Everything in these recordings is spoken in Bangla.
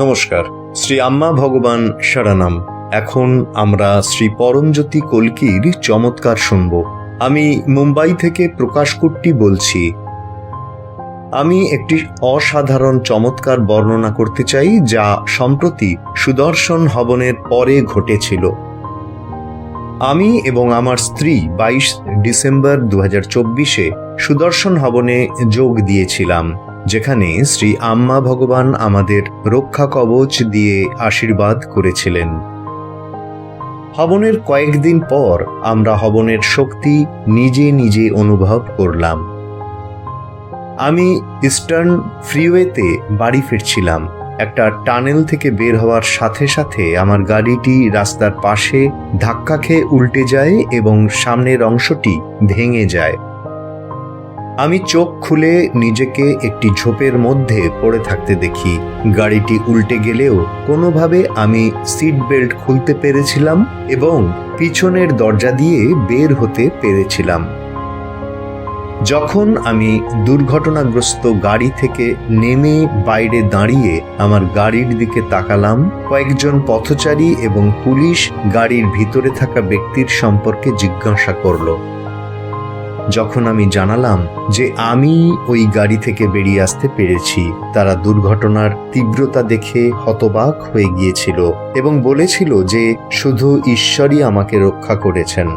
নমস্কার। শ্রী আম্মা ভগবান সারানাম এখন আমরা শ্রী পরমজ্যোতি কলকির চমৎকার শুনব। আমি মুম্বাই থেকে প্রকাশ কুট্টি বলছি। আমি একটি অসাধারণ চমৎকার বর্ণনা করতে চাই, যা সম্প্রতি সুদর্শন হবনের পরে ঘটেছিল। আমি এবং আমার স্ত্রী বাইশ ডিসেম্বর দু সুদর্শন হবনে যোগ দিয়েছিলাম। যেখানে শ্রী আম্মা ভগবান আমাদের রক্ষা কবচ দিয়ে আশীর্বাদ করেছিলেন। হবনের কয়েকদিন পর আমরা হবনের শক্তি নিজে নিজে অনুভব করলাম। আমি ইস্টার্ন ফ্রিওয়েতে বাড়ি ফিরছিলাম। একটা টানেল থেকে বের হওয়ার সাথে সাথে আমার গাড়িটি রাস্তার পাশে ধাক্কা খেয়ে উল্টে যায় এবং সামনের অংশটি ভেঙে যায়। আমি চোখ খুলে নিজেকে একটি ঝোপের মধ্যে পড়ে থাকতে দেখি। গাড়িটি উল্টে গেলেও কোনোভাবে আমি সিট বেল্ট খুলতে পেরেছিলাম এবং পিছনের দরজা দিয়ে বের হতে পেরেছিলাম। যখন আমি দুর্ঘটনাগ্রস্ত গাড়ি থেকে নেমে বাইরে দাঁড়িয়ে আমার গাড়ির দিকে তাকালাম, কয়েকজন পথচারী এবং পুলিশ গাড়ির ভিতরে থাকা ব্যক্তির সম্পর্কে জিজ্ঞাসা করল। যখন আমি জানালাম যে আমি ওই গাড়ি থেকে বেরিয়ে আসতে পেরেছি, তারা দুর্ঘটনার তীব্রতা দেখে হতবাক হয়ে গিয়েছিল এবং বলেছিল যে শুধু ঈশ্বরই আমাকে রক্ষা করেছেন।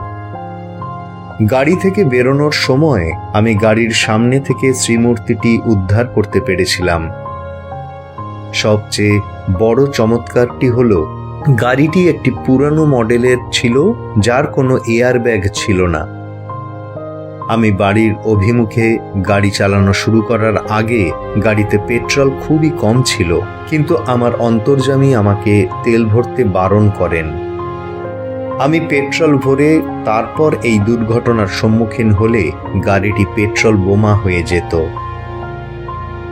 গাড়ি থেকে বেরোনোর সময় আমি গাড়ির সামনে থেকে শ্রীমূর্তিটি উদ্ধার করতে পেরেছিলাম। সবচেয়ে বড় চমৎকারটি হল, গাড়িটি একটি পুরানো মডেলের ছিল, যার কোনো এয়ার ব্যাগ ছিল না। আমি বাড়ির অভিমুখে গাড়ি চালানো শুরু করার আগে গাড়িতে পেট্রোল খুবই কম ছিল, কিন্তু আমার অন্তর্জামী আমাকে তেল ভরতে বারণ করেন। আমি পেট্রোল ভরে তারপর এই দুর্ঘটনার সম্মুখীন হলে গাড়িটি পেট্রোল বোমা হয়ে যেত।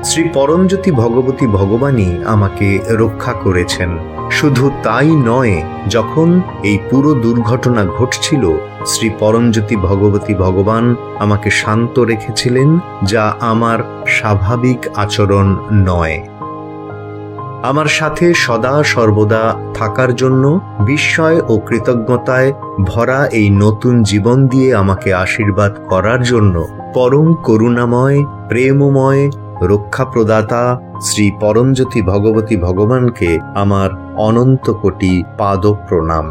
শ্রী পরমজ্যোতি ভগবতী ভগবানই আমাকে রক্ষা করেছেন। শুধু তাই নয়, যখন এই পুরো দুর্ঘটনা ঘটছিল, শ্রী পরমজ্যোতি ভগবতী ভগবান আমাকে শান্ত রেখেছিলেন, যা আমার স্বাভাবিক আচরণ নয়। আমার সাথে সদা সর্বদা থাকার জন্য বিস্ময় ও কৃতজ্ঞতায় ভরা এই নতুন জীবন দিয়ে আমাকে আশীর্বাদ করার জন্য পরম করুণাময়, প্রেমময় রক্ষাপ্রদাতা শ্রী পরমজ্যোতি ভগবতী ভগবানকে আমার অনন্ত কোটি পাদ প্রণাম